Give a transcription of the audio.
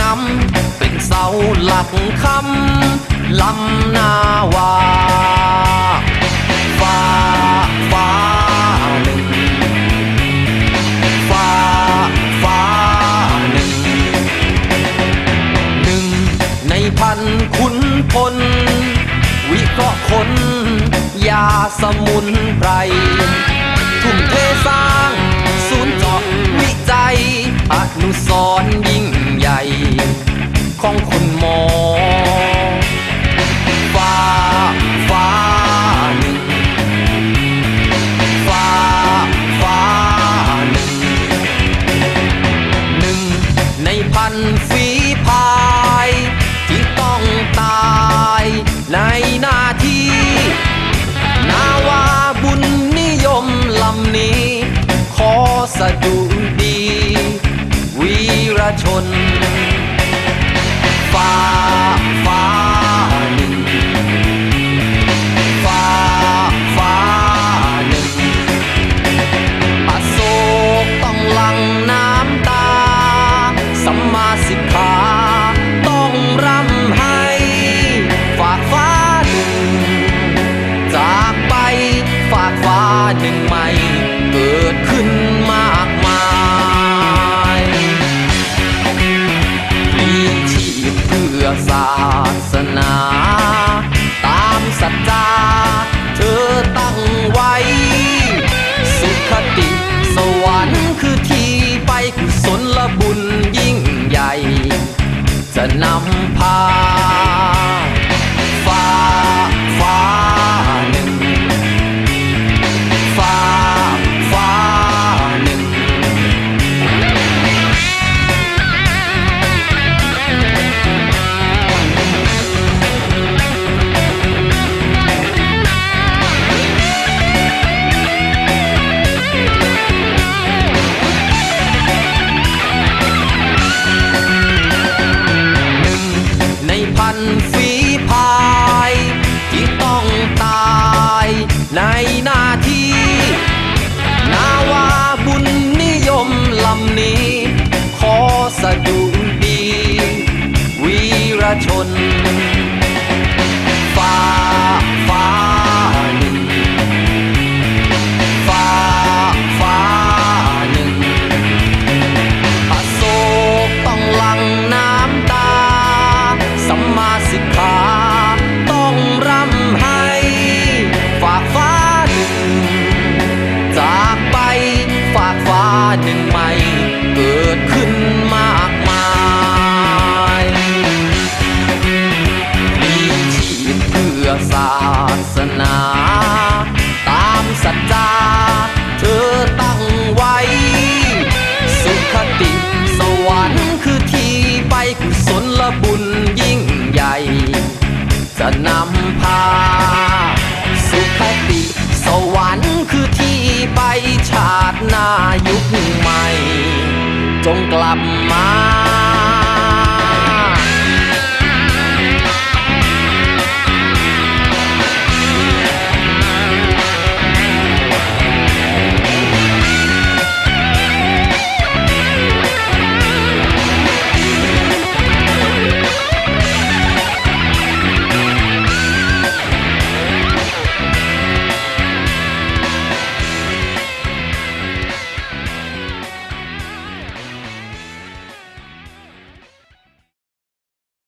นำเป็นเสาหลักคำลำนาวาฟ้าฟ้าหนึ่งฟ้าฟ้าหนึ่งหนึ่งในพันคุณพล วิเคราะห์คนยาสมุนไพร ของคนหมอ ฟ้า ฟ้าหนึ่ง ฟ้า ฟ้าหนึ่ง หนึ่งในพันฝีพาย ที่ต้องตายในหน้าที่ นาวาบุญนิยมลำนี้ ขอสะดุดี วีรชน ฟ้าฟ้าหนึ่งฟ้าฟ้าหนึ่งอโศกต้องหลังน้ำตา สัมมาสิกขาต้องร่ำให้ฝากฟ้าหนึ่งจากไปฝากฟ้าหนึ่งใหม่เกิดขึ้น ศาสนา นฟ้าฟ้าหนึ่งฟ้าฟ้าหนึ่งอโศกต้องหลังน้ำตา สัมมาสิกขาาสนา ตามสัจจาเธอตั้งไว้ สุขติสวรรค์คือที่ไปกุศลละบุญยิ่งใหญ่ จะนำพา สุขติสวรรค์คือที่ไปชาติหน้ายุคใหม่ จงกลับมา